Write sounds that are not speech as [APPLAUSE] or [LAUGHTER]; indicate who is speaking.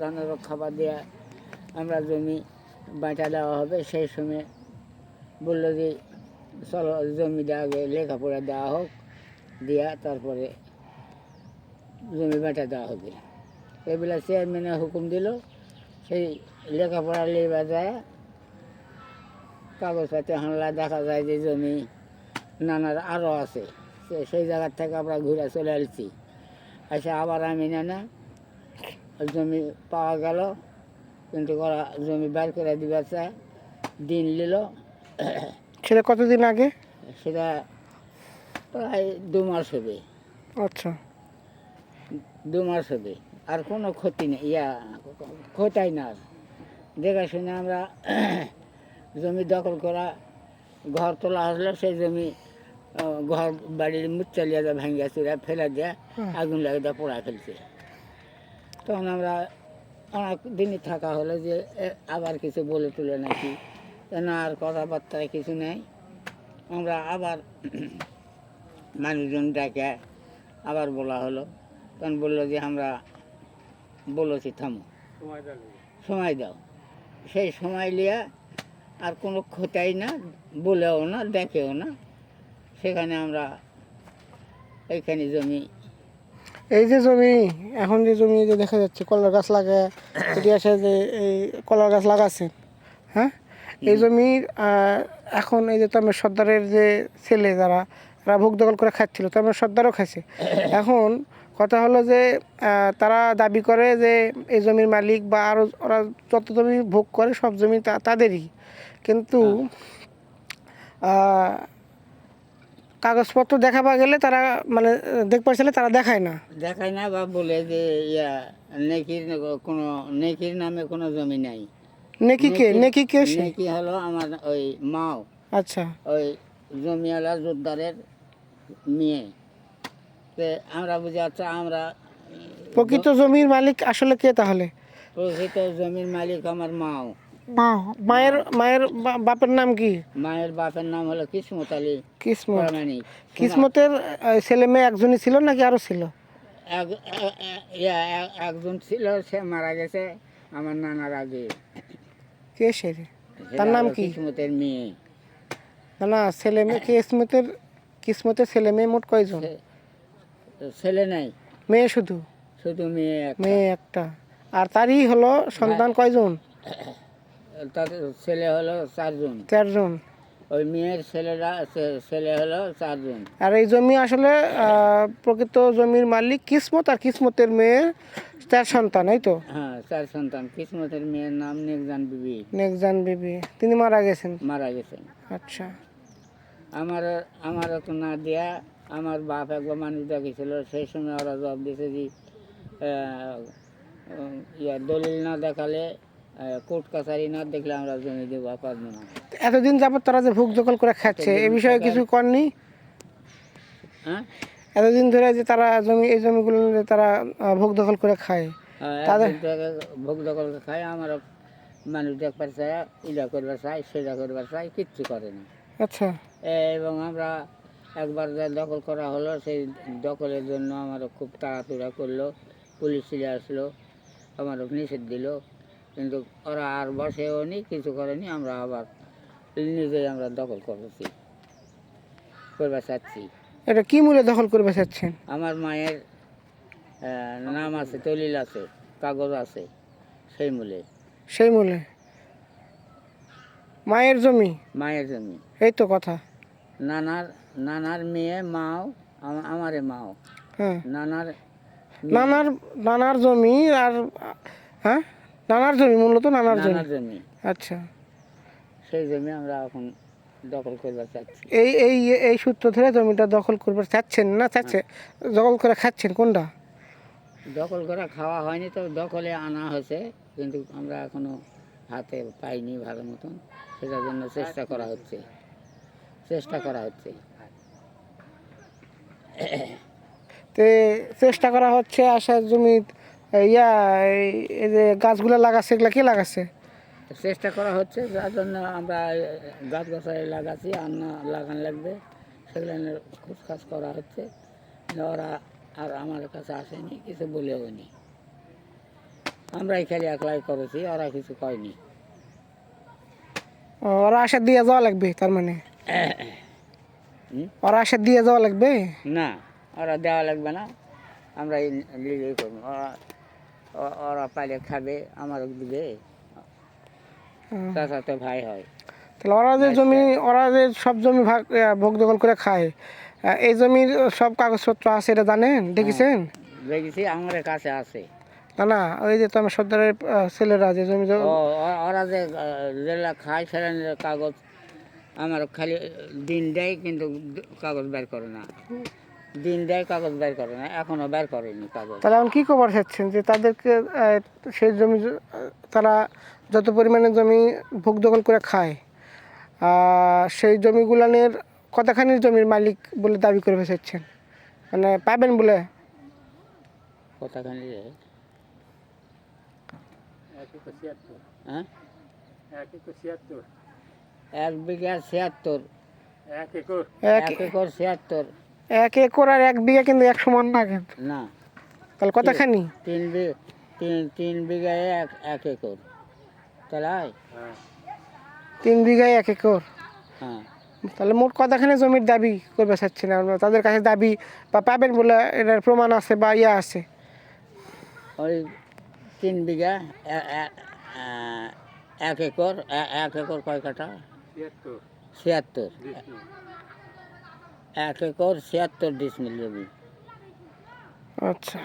Speaker 1: ধানের খাবার দিয়ে আমরা জমি বাঁটা দেওয়া হবে। সেই সময় বলল যে, চলো জমিটা আগে লেখাপড়া দেওয়া হোক, দিয়া তারপরে জমি বাঁটা দেওয়া হবে। এগুলা চেয়ারম্যানে হুকুম দিল, সেই লেখাপড়া লেবা যায়। কাগজপাতি হানলা, দেখা যায় যে জমি নানার আরও আছে। সেই জায়গার থেকে আমরা ঘুরে চলে আসছি। এসে আবার আমি নানা জমি পাওয়া গেল। কিন্তু ওরা জমি বার করে চায় দিন নিল।
Speaker 2: সেটা কতদিন আগে?
Speaker 1: সেটা প্রায় দু মাস হবে।
Speaker 2: আচ্ছা।
Speaker 1: দু মাস হবে। আর কোনো ক্ষতি নেই ইয়া ক্ষতাই না। দেখে শুনে আমরা জমি দখল করা ঘর তোলা আসলে সেই জমি ঘর বাড়ির মুচালিয়া যা ভাঙ্গা চুরা ফেলে দিয়ে। আগুন লাগে দিয়ে পোড়া ফেলছে। তখন আমরা অনেক দিনই থাকা হলো যে এ, আবার কিছু বলে তুলে নাকি। না আর কথাবার্তা কিছু নেই। আমরা আবার [CLEARS THROAT] মানুষজন ডাকে আবার বলা হলো। তখন বলল যে আমরা বলেছি থামো। সময় দাও সেই সময় লিয়া আর কোনো ক্ষতাই না বলেও না দেখেও না। সেখানে আমরা এইখানে জমি
Speaker 2: এই যে জমি এখন যে জমি যে দেখা যাচ্ছে কলার গাছ লাগা এটি আসে যে এই কলার গাছ লাগাচ্ছেন হ্যাঁ? এই জমির এখন এই যে তামের সর্দারের যে ছেলে যারা তারা ভোগ দখল করে খাচ্ছিল তামের সর্দারও খাইছে। এখন কথা হলো যে তারা দাবি করে যে এই জমির মালিক বা আরও ওরা যত জমি ভোগ করে সব জমি তা- তাদেরই। কিন্তু আহ, কাগজপত্র দেখাবা গেলে তারা মানে দেখবার চাইলে তারা দেখায় না?
Speaker 1: দেখায় না বা বলে যে ইয়া নেকির কোনো নেকির নামে কোনো জমি নাই।
Speaker 2: নেকি কে? নেকি কে
Speaker 1: নেকি হলো আমার ওই মাও।
Speaker 2: আচ্ছা।
Speaker 1: ওই জমিওয়ালা জোরদারের মেয়ে। তো আমরা বুঝে আচ্ছা আমরা
Speaker 2: প্রকৃত জমির মালিক আসলে কে তাহলে?
Speaker 1: প্রকৃত জমির মালিক আমার মাও।
Speaker 2: মা মায়ের মায়ের বাপের নাম কি?
Speaker 1: মায়ের বাপের নাম হলো কিসমত আলী।
Speaker 2: কিসমত। কিসমতের ছেলে মেয়ে একজনই ছিল নাকি আরও ছিল?
Speaker 1: একজন ছিল সে মারা গেছে আমার নানার আগে।
Speaker 2: কে সে তার নাম কি?
Speaker 1: কিসমতের মেয়ে।
Speaker 2: না ছেলে মেয়ে কিসমতের কিসমতের ছেলে মেয়ে মোট কয়জন?
Speaker 1: ছেলে নাই।
Speaker 2: মেয়ে শুধু?
Speaker 1: শুধু মেয়ে।
Speaker 2: মেয়ে একটা। আর তারই হলো সন্তান কয়জন?
Speaker 1: তাদের ছেলে হলো চারজন।
Speaker 2: চারজন।
Speaker 1: ওই মেয়ের ছেলেরা ছেলে হলো চারজন।
Speaker 2: আর এই জমি আসলে প্রকৃত জমির মালিক কিসমত আর কিসমতের মেয়ের চার সন্তান এই তো?
Speaker 1: হ্যাঁ চার সন্তান। কিসমতের মেয়ের নাম নেকজান বিবি।
Speaker 2: নেকজান বিবি। তিনি মারা গেছেন?
Speaker 1: মারা গেছেন।
Speaker 2: আচ্ছা।
Speaker 1: আমার আমার তো না দেয়া আমার বাপ একবার মানুষ দেখেছিল সেই সময় ওরা জবাব দিয়েছে যে ইয়া দলিল না দেখালে কোর্ট কাছারি না দেখলে আমরা জমি দেবো পারব না
Speaker 2: এতদিন যাবত তারা যে ভোগ দখল করে খাচ্ছে এ বিষয়ে কিছু করনি
Speaker 1: হ্যাঁ?
Speaker 2: এতদিন ধরে যে তারা জমি এই জমিগুলো তারা ভোগ দখল করে খায়।
Speaker 1: হ্যাঁ,
Speaker 2: তাদের-
Speaker 1: ভোগ দখল খায় আমার মানুষ দেখবার চায় ইটা করবার চাই সেটা করবার চাই কিচ্ছু করে না।
Speaker 2: আচ্ছা।
Speaker 1: এবং আমরা একবার যা দখল করা হলো সেই দখলের জন্য আমারও খুব তাড়াতুড়া করল পুলিশ চলে আসলো আমারও নিষেধ দিল। কিন্তু ওরা আর বসেও নি কিছু করেনি আমরা আবার নিজেই আমরা দখল করেছি করবার চাচ্ছি।
Speaker 2: এটা কি মূল্যে দখল করবে চাচ্ছেন?
Speaker 1: আমার মায়ের নাম আছে দলিল আছে কাগজ আছে সেই মূলে।
Speaker 2: সেই মূল্যে মায়ের জমি?
Speaker 1: মায়ের জমি।
Speaker 2: এই তো কথা।
Speaker 1: নানার নানার মেয়ে মাও আমা- আমারে মাও।
Speaker 2: হ্যাঁ।
Speaker 1: নানার
Speaker 2: নানার নানার জমি আর হ্যাঁ? নানার জমি মূলত নানার জমি?
Speaker 1: নানার জমি।
Speaker 2: আচ্ছা।
Speaker 1: সেই জমি আমরা এখন দখল করবার চাচ্ছি।
Speaker 2: এই এই এই সূত্র ধরে জমিটা দখল করবার চাচ্ছেন না চাচ্ছে? দখল করে খাচ্ছেন কোনটা?
Speaker 1: দখল করা খাওয়া হয়নি তো দখলে আনা হয়েছে কিন্তু আমরা এখনও হাতে পাইনি ভালো মতন। সেটার জন্য চেষ্টা করা হচ্ছে। চেষ্টা করা হচ্ছে।
Speaker 2: তে চেষ্টা করা হচ্ছে আশার জমি ইয়া এই- এই যে গাছগুলো লাগাচ্ছে এগুলা কে লাগাচ্ছে?
Speaker 1: চেষ্টা করা হচ্ছে যার জন্য আমরা গাছ গাছালি লাগাচ্ছি আর না লাগান লাগবে। সেগুলো খুচকাজ করা হচ্ছে। ওরা আর আমার কাছে আসেনি কিছু বলেও নি আমরাই খালি একলাই করেছি ওরা কিছু কয়নি।
Speaker 2: ওরা আশা দিয়ে যাওয়া লাগবে তার মানে? ওরা আশা দিয়ে যাওয়া লাগবে?
Speaker 1: না ওরা দেওয়া লাগবে না। আমরা নিজেই করব। ওরা ওরা পাইলে খাবে আমারও দিবে
Speaker 2: হুম।
Speaker 1: চাচা তো ভাই হয়।
Speaker 2: তাহলে ওরা যে জমি ওরা যে সব জমি ভাগ ভোগ দখল করে খায় এই জমির সব কাগজপত্র আছে এটা জানেন? দেখেছেন?
Speaker 1: দেখেছি আমার কাছে আছে।
Speaker 2: না না ওই যে তোমার সর্দারের ছেলেরা যে জমি
Speaker 1: ওরা যে যেগুলা খায় কাগজ আমার খালি দিন দেয় কিন্তু কাগজ বের করে না। দিন দেয় কাগজ বের করে না এখনও বের করেনি কাগজ।
Speaker 2: তাহলে এখন কী খবর চাচ্ছেন? যে তাদেরকে আহ, সেই জমি তারা যত পরিমাণে জমি ভোগ দখল করে খায় আহ, সেই জমিগুলানের কতখানি জমির মালিক বলে দাবি করে ফেসেছেন মানে পাবেন বলে?
Speaker 1: কতখানি রে? হ্যাঁ? এক বিঘা ছিয়াত্তর।
Speaker 2: এক
Speaker 1: এক একর ছিয়াত্তর।
Speaker 2: এক একর আর এক বিঘা কিন্তু এক সমান না কিন্তু।
Speaker 1: না।
Speaker 2: তাহলে কতখানি
Speaker 1: তিন বিঘা তিন তিন বিঘায় এক এক একর। তাহলে
Speaker 2: তিন বিঘায় এক একর।
Speaker 1: হ্যাঁ।
Speaker 2: তাহলে মোট কতখানি জমির দাবি করবে চাচ্ছেন আপনারা? তাদের কাছে দাবি বা পাবেন বলে এটার প্রমাণ আছে বা ইয়া আছে।
Speaker 1: ওই তিন বিঘা এক একর এক একর কয় কাঠা? ছিয়াত্তর। এক একর ছিয়াত্তর ডিসমিল জমি।
Speaker 2: আচ্ছা।